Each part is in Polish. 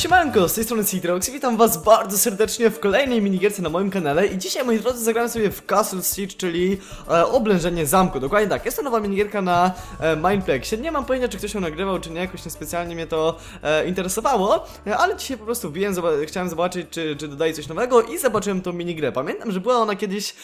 Siemanko, z tej strony Citrox i witam was bardzo serdecznie w kolejnej minigierce na moim kanale. I dzisiaj moi drodzy zagramy sobie w Castle Siege, czyli e, oblężenie zamku, dokładnie tak, jest to nowa minigierka na e, Mindplexie, nie mam pojęcia czy ktoś ją nagrywał czy nie, jakoś niespecjalnie mnie to e, interesowało, e, ale dzisiaj po prostu wbiłem, zoba chciałem zobaczyć czy, czy dodaje coś nowego i zobaczyłem tą minigrę, pamiętam, że była ona kiedyś e,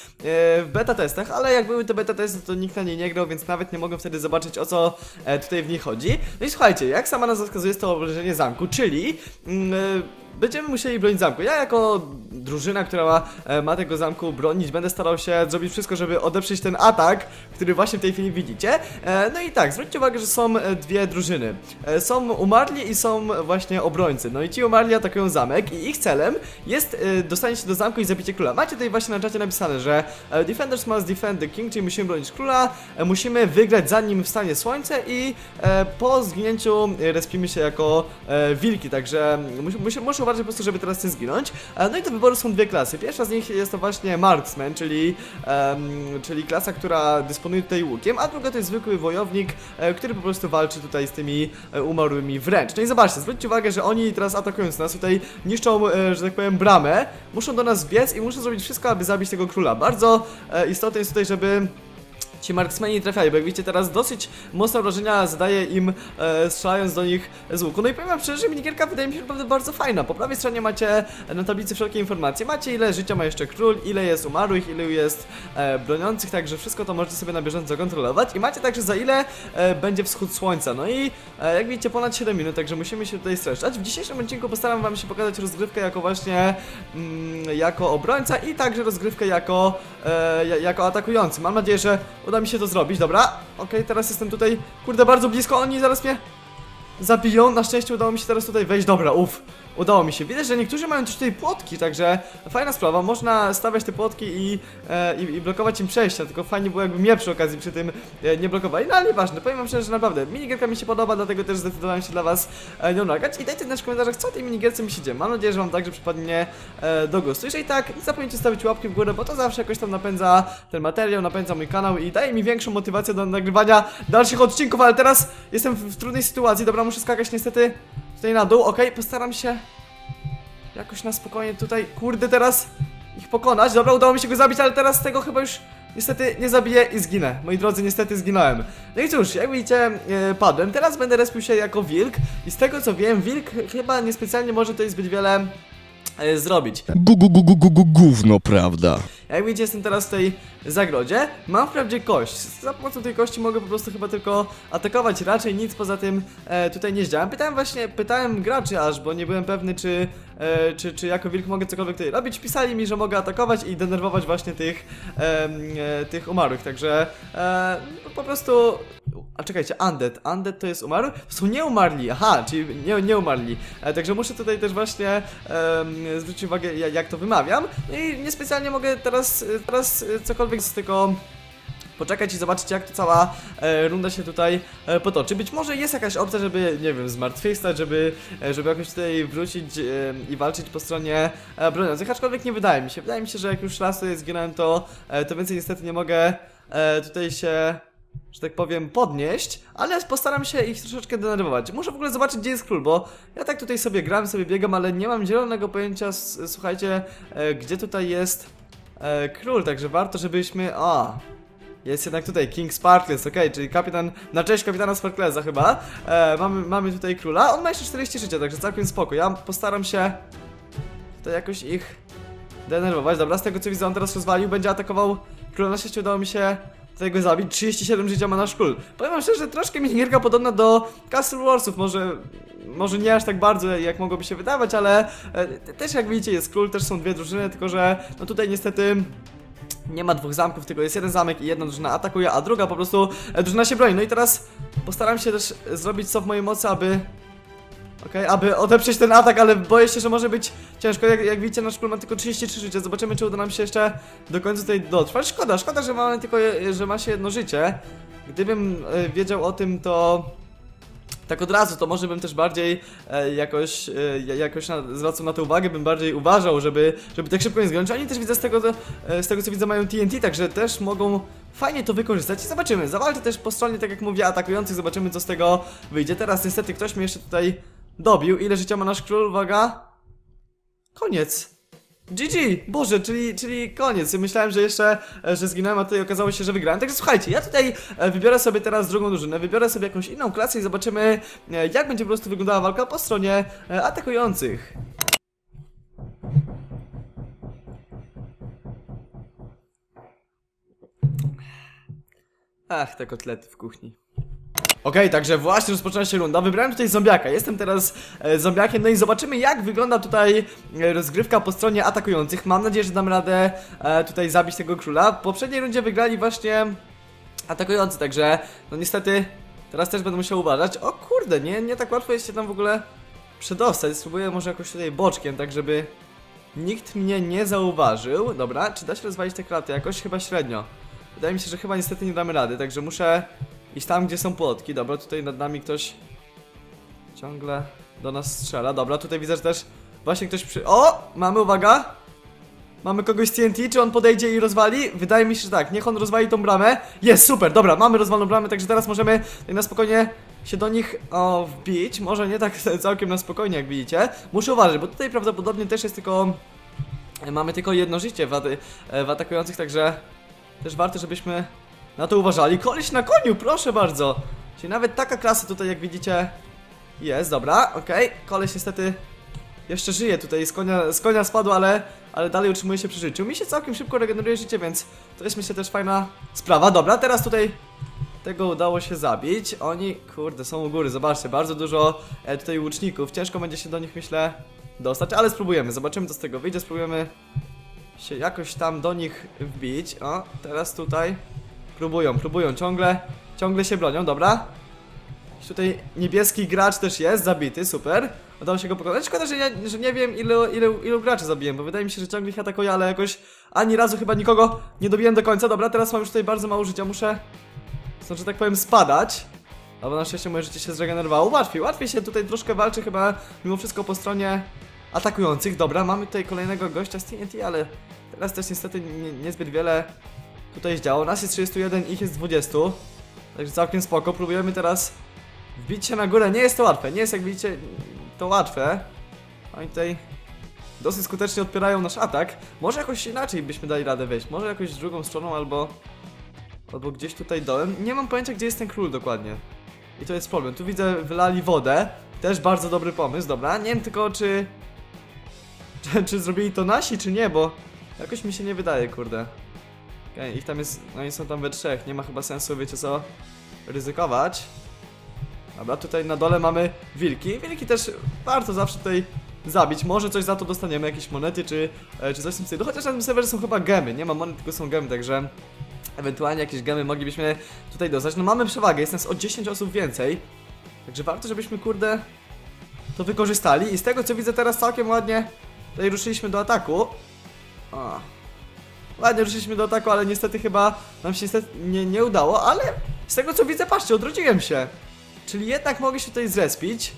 w beta testach, ale jak były te beta testy to nikt na niej nie grał, więc nawet nie mogłem wtedy zobaczyć o co e, tutaj w niej chodzi, no i słuchajcie, jak sama nazwa wskazuje jest to oblężenie zamku, czyli mm, e, będziemy musieli bronić zamku. Ja jako drużyna, która ma, e, ma tego zamku bronić, będę starał się zrobić wszystko, żeby odeprzeć ten atak, który właśnie w tej chwili widzicie. E, No i tak, zwróćcie uwagę, że są e, dwie drużyny. Są umarli i są właśnie obrońcy. No i ci umarli atakują zamek i ich celem jest dostanie się do zamku i zabicie króla. Macie tutaj właśnie na czacie napisane, że Defenders must defend the king, czyli musimy bronić króla, musimy wygrać zanim wstanie słońce i po zginięciu respimy się jako wilki, także muszę, uważać po prostu, żeby teraz nie zginąć. E, no i do wyboru są dwie klasy. Pierwsza z nich jest to właśnie marksman, czyli, em, czyli klasa, która dysponuje tutaj łukiem, a druga to jest zwykły wojownik, e, który po prostu walczy tutaj z tymi e, umarłymi wręcz. No i zobaczcie, zwróćcie uwagę, że oni teraz atakując nas tutaj niszczą, że tak powiem, bramę, muszą do nas biec i muszą zrobić wszystko, aby zabić tego króla. Bardzo istotne jest tutaj, żeby ci marksmeni nie trafiali, bo jak widzicie teraz dosyć mocne wrażenia zadaje im e, strzelając do nich z łuku. No i powiem wam szczerze, że minigierka wydaje mi się naprawdę bardzo fajna. Po prawej stronie macie na tablicy wszelkie informacje. Macie ile życia ma jeszcze król, ile jest umarłych, ile jest e, broniących, także wszystko to możecie sobie na bieżąco kontrolować. I macie także za ile e, będzie wschód słońca. No i e, jak widzicie ponad 7 minut, także musimy się tutaj streszczać. W dzisiejszym odcinku postaram wam się pokazać rozgrywkę jako właśnie mm, jako obrońca i także rozgrywkę jako, e, ja- jako atakujący. Mam nadzieję, że uda mi się to zrobić, dobra? Okej, teraz jestem tutaj, kurde, bardzo blisko, oni zaraz mnie zabiją. Na szczęście udało mi się teraz tutaj wejść, dobra, uff. Udało mi się. Widać, że niektórzy mają też tutaj płotki, także fajna sprawa. Można stawiać te płotki i, e, i, i blokować im przejścia, tylko fajnie było jakby mnie przy okazji przy tym e, nie blokowali. No ale nieważne, powiem wam szczerze, że naprawdę minigierka mi się podoba, dlatego też zdecydowałem się dla was e, nią nagrać. I dajcie też w komentarzach, co tej minigierce myślicie. Mam nadzieję, że wam także przypadnie e, do gustu. Jeżeli tak, nie zapomnijcie stawić łapki w górę, bo to zawsze jakoś tam napędza ten materiał, napędza mój kanał i daje mi większą motywację do nagrywania dalszych odcinków, ale teraz jestem w, w trudnej sytuacji. Dobra, muszę skakać niestety tutaj na dół. Okej, postaram się jakoś na spokojnie tutaj, kurde, teraz ich pokonać. Dobra, udało mi się go zabić, ale teraz tego chyba już niestety nie zabiję i zginę. Moi drodzy, niestety zginąłem. No i cóż, jak widzicie, e, padłem. Teraz będę respił się jako wilk i z tego co wiem, wilk chyba niespecjalnie może tutaj zbyt wiele e, zrobić. Gu, gu, gu, gu, gu, gówno, prawda? Jak widzicie, jestem teraz w tej zagrodzie. Mam wprawdzie kość. Za pomocą tej kości mogę po prostu chyba tylko atakować. Raczej nic poza tym e, tutaj nie zdziałam. Pytałem właśnie, pytałem graczy aż, bo nie byłem pewny, czy, e, czy, czy jako wilk mogę cokolwiek tutaj robić. Pisali mi, że mogę atakować i denerwować właśnie tych, e, tych umarłych. Także e, no, po prostu a czekajcie, undead. Undead to jest umarły? Są nieumarli, aha, czyli nie, nie umarli. E, także muszę tutaj też właśnie em, zwrócić uwagę, ja- jak to wymawiam. I niespecjalnie mogę teraz, teraz cokolwiek z tego poczekać i zobaczyć jak to cała e, runda się tutaj e, potoczy. Być może jest jakaś opcja, żeby, nie wiem, zmartwychwstać, żeby, e, żeby jakoś tutaj wrócić e, i walczyć po stronie e, broniących, aczkolwiek nie wydaje mi się. Wydaje mi się, że jak już raz tutaj zginąłem, to, e, to więcej niestety nie mogę e, tutaj się że tak powiem, podnieść, ale postaram się ich troszeczkę denerwować. Muszę w ogóle zobaczyć, gdzie jest król, bo ja tak tutaj sobie gram, sobie biegam, ale nie mam zielonego pojęcia, słuchajcie, e, gdzie tutaj jest e, król, także warto, żebyśmy... A, jest jednak tutaj King Sparkles, okej, czyli kapitan, na cześć kapitana Sparklesa chyba. E, mamy, mamy tutaj króla, on ma jeszcze 40 życia, także całkiem spoko. Ja postaram się tutaj jakoś ich denerwować. Dobra, z tego co widzę, on teraz rozwalił, będzie atakował króla. Na szczęście udało mi się tutaj go zabić. 37 życia ma nasz król. Powiem wam szczerze, troszkę minigierka podobna do Castle Warsów. Może, może nie aż tak bardzo, jak mogłoby się wydawać, ale e, też jak widzicie jest król, też są dwie drużyny, tylko że no tutaj niestety nie ma dwóch zamków, tylko jest jeden zamek i jedna drużyna atakuje, a druga po prostu e, drużyna się broni. No i teraz postaram się też zrobić co w mojej mocy, aby Okej, aby odeprzeć ten atak, ale boję się, że może być ciężko. Jak, jak widzicie, nasz król ma tylko 33 życia. Zobaczymy, czy uda nam się jeszcze do końca tutaj dotrwać. Szkoda, szkoda, że mamy tylko, że ma się jedno życie. Gdybym e, wiedział o tym, to tak od razu, to może bym też bardziej e, jakoś, e, jakoś na, zwracał na to uwagę, bym bardziej uważał, żeby, żeby tak szybko nie zginąć. Oni też widzę z tego, to, e, z tego co widzę mają TNT, także też mogą fajnie to wykorzystać i zobaczymy. Zawalczę też po stronie, tak jak mówię, atakujących, zobaczymy co z tego wyjdzie. Teraz niestety ktoś mnie jeszcze tutaj Dobił. Ile życia ma nasz król? Uwaga. Koniec. GG! Boże, czyli, czyli koniec. Myślałem, że jeszcze, e, że zginąłem, a tutaj okazało się, że wygrałem. Także słuchajcie, ja tutaj e, wybiorę sobie teraz drugą drużynę, wybiorę sobie jakąś inną klasę i zobaczymy, e, jak będzie po prostu wyglądała walka po stronie atakujących. Ach, te kotlety w kuchni. Okej, także właśnie rozpoczyna się runda. Wybrałem tutaj zombiaka. Jestem teraz e, zombiakiem, no i zobaczymy jak wygląda tutaj e, rozgrywka po stronie atakujących. Mam nadzieję, że dam radę e, tutaj zabić tego króla. W poprzedniej rundzie wygrali właśnie atakujący, także no niestety teraz też będę musiał uważać. O kurde, nie, nie tak łatwo jest się tam w ogóle przedostać. Spróbuję może jakoś tutaj boczkiem, tak żeby nikt mnie nie zauważył. Dobra, czy da się rozwalić te kraty jakoś? Chyba średnio. Wydaje mi się, że chyba niestety nie damy rady, także muszę iść tam, gdzie są płotki. Dobra, tutaj nad nami ktoś ciągle do nas strzela. Dobra, tutaj widzę, że też właśnie ktoś przy... O! Mamy, uwaga! Mamy kogoś z TNT, czy on podejdzie i rozwali? Wydaje mi się, że tak. Niech on rozwali tą bramę. Jest, super, dobra, mamy rozwaloną bramę, także teraz możemy na spokojnie się do nich o, wbić. Może nie tak całkiem na spokojnie, jak widzicie. Muszę uważać, bo tutaj prawdopodobnie też jest tylko... Mamy tylko jedno życie w, aty- w atakujących, także też warto, żebyśmy na to uważali. Koleś na koniu, proszę bardzo. Czyli nawet taka klasa tutaj, jak widzicie, jest, dobra, okej. Koleś niestety jeszcze żyje tutaj, z konia, z konia spadł, ale, ale dalej utrzymuje się przy życiu. Mi się całkiem szybko regeneruje życie, więc to jest myślę też fajna sprawa. Dobra, teraz tutaj tego udało się zabić. Oni, kurde, są u góry, zobaczcie, bardzo dużo e, tutaj łuczników. Ciężko będzie się do nich, myślę, dostać, ale spróbujemy. Zobaczymy, co z tego wyjdzie. Spróbujemy się jakoś tam do nich wbić. O, teraz tutaj próbują, próbują, ciągle, ciągle się bronią, dobra. Tutaj niebieski gracz też jest, zabity, super. Udało się go pokonać. Szkoda, że, ja, że nie wiem ilu, ilu, ilu graczy zabiłem, bo wydaje mi się, że ciągle ich atakuję, ale jakoś ani razu chyba nikogo nie dobiłem do końca. Dobra, teraz mam już tutaj bardzo mało życia, muszę, znaczy tak powiem, spadać. Albo na szczęście moje życie się zregenerowało. Łatwiej, łatwiej się tutaj troszkę walczy chyba mimo wszystko po stronie atakujących. Dobra, mamy tutaj kolejnego gościa z TNT, ale teraz też niestety nie, niezbyt wiele tutaj zdziało. Nas jest 31, ich jest 20. Także całkiem spoko. Próbujemy teraz wbić się na górę. Nie jest to łatwe, nie jest jak widzicie to łatwe. Oni tutaj dosyć skutecznie odpierają nasz atak. Może jakoś inaczej byśmy dali radę wejść. Może jakoś drugą stroną albo... Albo gdzieś tutaj dołem. Nie mam pojęcia gdzie jest ten król dokładnie. I to jest problem. Tu widzę wylali wodę. Też bardzo dobry pomysł, dobra. Nie wiem tylko czy... Czy, czy zrobili to nasi, czy nie, bo jakoś mi się nie wydaje, kurde. Ich tam jest, no i są tam we trzech, nie ma chyba sensu, wiecie co, ryzykować. Dobra, tutaj na dole mamy wilki, wilki też warto zawsze tutaj zabić, może coś za to dostaniemy, jakieś monety czy, e, czy coś w tym stylu, chociaż na tym serwerze są chyba gemy, nie ma monet, tylko są gemy, także ewentualnie jakieś gemy moglibyśmy tutaj dostać. No mamy przewagę, jest nas o 10 osób więcej, także warto, żebyśmy kurde to wykorzystali. I z tego co widzę teraz całkiem ładnie tutaj ruszyliśmy do ataku. O, Ładnie ruszyliśmy do ataku, ale niestety chyba nam się nie, nie udało, ale z tego co widzę, patrzcie, odrodziłem się. Czyli jednak mogę się tutaj zrespić.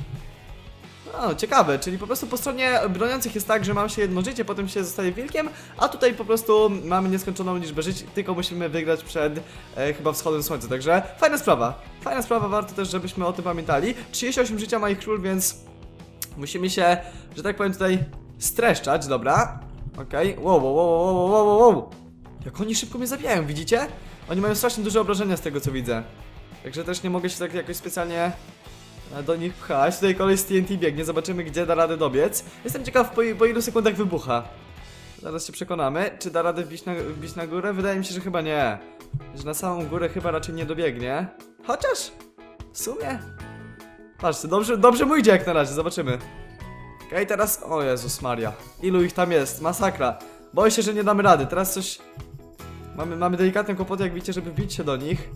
No, ciekawe, czyli po prostu po stronie broniących jest tak, że mam się jedno życie, potem się zostaje wilkiem, a tutaj po prostu mamy nieskończoną liczbę żyć, tylko musimy wygrać przed e, chyba wschodem słońca, także fajna sprawa. Fajna sprawa, warto też, żebyśmy o tym pamiętali. 38 życia ma ich król, więc musimy się, że tak powiem tutaj streszczać, dobra. Okej, wow, wow, wow, wow, wow, wow, wow. Jak oni szybko mnie zabijają, widzicie? Oni mają strasznie duże obrażenia z tego co widzę. Także też nie mogę się tak jakoś specjalnie e, do nich pchać. Tutaj kolej z TNT biegnie, zobaczymy gdzie da radę dobiec. Jestem ciekaw po, po ilu sekundach wybucha. Zaraz się przekonamy. Czy da radę wbić na, wbić na górę? Wydaje mi się, że chyba nie. Że na samą górę chyba raczej nie dobiegnie. Chociaż w sumie. Patrzcie, dobrze, dobrze mu idzie jak na razie, zobaczymy. Okej, teraz. O Jezus Maria. Ilu ich tam jest? Masakra. Boję się, że nie damy rady. Teraz coś. Mamy, mamy delikatne kłopoty, jak widzicie, żeby wbić się do nich.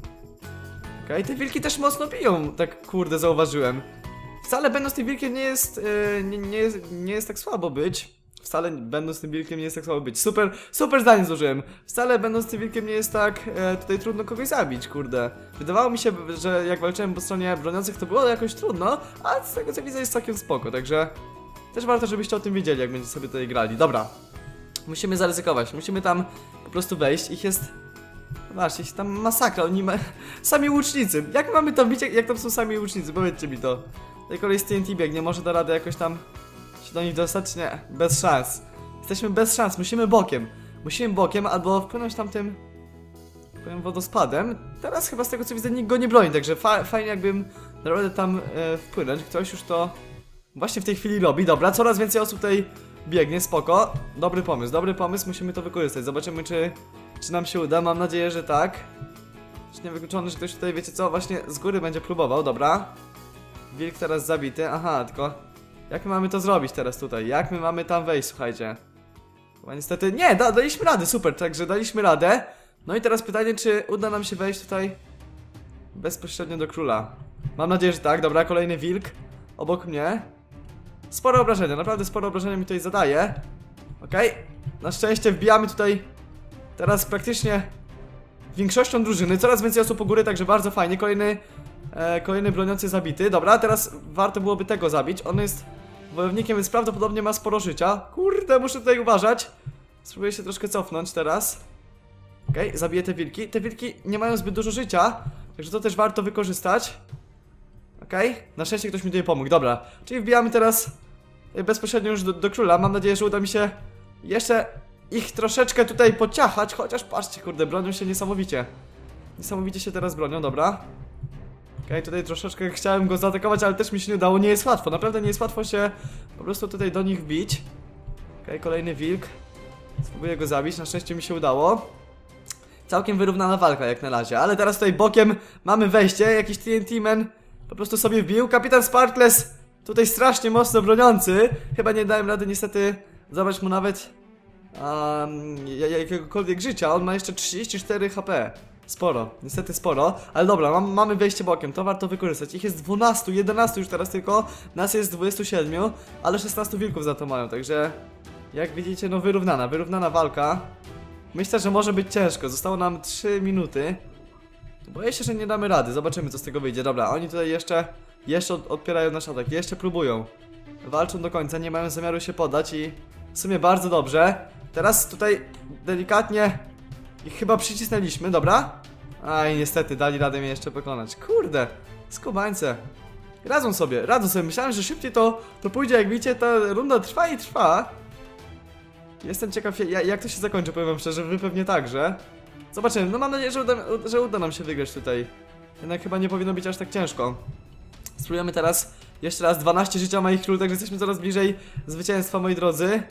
Okej, te wilki też mocno biją, tak kurde zauważyłem. Wcale będąc tym wilkiem nie jest, yy, nie, nie, jest, nie jest tak słabo być. Wcale będąc tym wilkiem nie jest tak słabo być. Super, super zdanie zużyłem. Wcale będąc tym wilkiem nie jest tak e, tutaj trudno kogoś zabić, kurde. Wydawało mi się, że jak walczyłem po stronie broniących to było jakoś trudno, a z tego co widzę jest całkiem spoko, także też warto, żebyście o tym wiedzieli, jak będziecie sobie tutaj grali. Dobra. Musimy zaryzykować, musimy tam po prostu wejść. Ich jest... Zobaczcie, tam masakra, oni ma... Sami łucznicy. Jak mamy tam bić, jak, jak tam są sami łucznicy? Powiedzcie mi to. Tutaj kolej z TNT biegnie, może da radę jakoś tam się do nich dostać? Nie, bez szans. Jesteśmy bez szans, musimy bokiem. Musimy bokiem albo wpłynąć tamtym powiem wodospadem. Teraz chyba z tego co widzę nikt go nie broni, także fa fajnie jakbym naprawdę tam e, wpłynąć. Ktoś już to właśnie w tej chwili robi. Dobra, coraz więcej osób tutaj biegnie, spoko. Dobry pomysł, dobry pomysł, musimy to wykorzystać. Zobaczymy czy, czy nam się uda, mam nadzieję, że tak. Już niewykluczone, że ktoś tutaj, wiecie co, właśnie z góry będzie próbował, dobra. Wilk teraz zabity, aha, tylko jak my mamy to zrobić teraz tutaj? Jak my mamy tam wejść, słuchajcie? Chyba niestety, nie, da, daliśmy radę, super, także daliśmy radę. No i teraz pytanie, czy uda nam się wejść tutaj bezpośrednio do króla. Mam nadzieję, że tak, dobra, kolejny wilk obok mnie. Spore obrażenia, naprawdę spore obrażenia mi tutaj zadaje. Okej, na szczęście wbijamy tutaj teraz praktycznie większością drużyny, coraz więcej osób u góry, także bardzo fajnie. Kolejny, e, kolejny broniący zabity. Dobra, teraz warto byłoby tego zabić. On jest wojownikiem, więc prawdopodobnie ma sporo życia. Kurde, muszę tutaj uważać. Spróbuję się troszkę cofnąć teraz. Okej, zabiję te wilki. Te wilki nie mają zbyt dużo życia, także to też warto wykorzystać. Okej, na szczęście ktoś mi tutaj pomógł, dobra. Czyli wbijamy teraz e, bezpośrednio już do, do króla. Mam nadzieję, że uda mi się jeszcze ich troszeczkę tutaj pociachać, chociaż patrzcie, kurde, bronią się niesamowicie. Niesamowicie się teraz bronią, dobra. Okej, tutaj troszeczkę chciałem go zaatakować, ale też mi się nie udało. Nie jest łatwo, naprawdę nie jest łatwo się po prostu tutaj do nich wbić. Okej, kolejny wilk. Spróbuję go zabić, na szczęście mi się udało. Całkiem wyrównana walka jak na razie, ale teraz tutaj bokiem mamy wejście, jakiś TNT Man po prostu sobie wbił. Kapitan Sparkles tutaj strasznie mocno broniący. Chyba nie dałem rady niestety zabrać mu nawet um, jakiegokolwiek życia. On ma jeszcze 34 HP. Sporo, niestety sporo, ale dobra, mam, mamy wejście bokiem, to warto wykorzystać. Ich jest 12, 11 już teraz tylko, nas jest 27, ale 16 wilków za to mają, także jak widzicie, no wyrównana, wyrównana walka. Myślę, że może być ciężko. Zostało nam 3 minuty. Boję się, że nie damy rady. Zobaczymy, co z tego wyjdzie. Dobra, oni tutaj jeszcze jeszcze od, odpierają nasz atak. Jeszcze próbują. Walczą do końca, nie mają zamiaru się podać i w sumie bardzo dobrze. Teraz tutaj delikatnie ich chyba przycisnęliśmy, dobra? Aj, niestety, dali radę mnie jeszcze pokonać. Kurde, skubańce. Radzą sobie, radzą sobie. Myślałem, że szybciej to, to pójdzie. Jak widzicie, ta runda trwa i trwa. Jestem ciekaw, ja- jak to się zakończy, powiem wam szczerze, wy pewnie także. Zobaczymy, no mam nadzieję, że uda, że uda nam się wygrać tutaj. Jednak chyba nie powinno być aż tak ciężko. Spróbujemy teraz jeszcze raz 12 życia ma ich król, także jesteśmy coraz bliżej zwycięstwa, moi drodzy.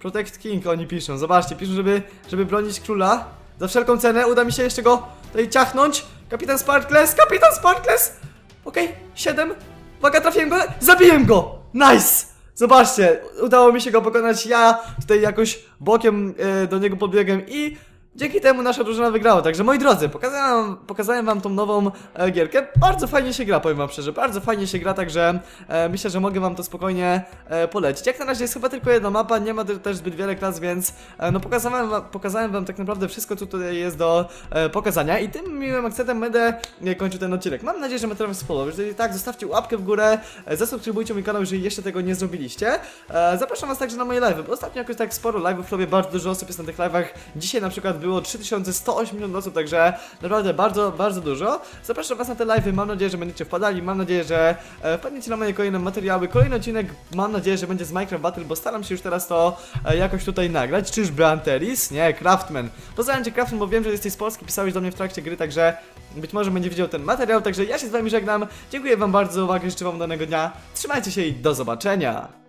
Protect King oni piszą, zobaczcie, piszą, żeby, żeby bronić króla. Za wszelką cenę uda mi się jeszcze go tutaj ciachnąć. Kapitan Sparkles, kapitan Sparkles! Okej, 7. Uwaga, trafiłem go, zabiłem go! Nice! Zobaczcie, udało mi się go pokonać, ja tutaj jakoś bokiem e, do niego podbiegłem i dzięki temu nasza drużyna wygrała. Także moi drodzy, pokazałem, pokazałem wam tą nową e, gierkę. Bardzo fajnie się gra, powiem wam szczerze, bardzo fajnie się gra, także e, myślę, że mogę wam to spokojnie e, polecić. Jak na razie jest chyba tylko jedna mapa, nie ma te- też zbyt wiele klas, więc e, no pokazałem wam, pokazałem wam tak naprawdę wszystko, co tutaj jest do e, pokazania i tym miłym akcentem będę e, kończył ten odcinek. Mam nadzieję, że materiał wam się spodobał. Jeżeli tak, zostawcie łapkę w górę, e, zasubskrybujcie mój kanał, jeżeli jeszcze tego nie zrobiliście. E, zapraszam was także na moje live'y, bo ostatnio jakoś tak sporo live'ów robię, bardzo dużo osób jest na tych live'ach. Dzisiaj na przykład było 3180 osób, także naprawdę bardzo, bardzo dużo. Zapraszam was na te live'y, mam nadzieję, że będziecie wpadali, mam nadzieję, że e, wpadniecie na moje kolejne materiały. Kolejny odcinek, mam nadzieję, że będzie z Minecraft Battle, bo staram się już teraz to e, jakoś tutaj nagrać. Czyżby Anteris? Nie, Craftman. Pozdrawiam cię Craftman, bo wiem, że jesteś z Polski, pisałeś do mnie w trakcie gry, także być może będzie widział ten materiał, także ja się z wami żegnam. Dziękuję wam bardzo za uwagę, życzę wam danego dnia. Trzymajcie się i do zobaczenia.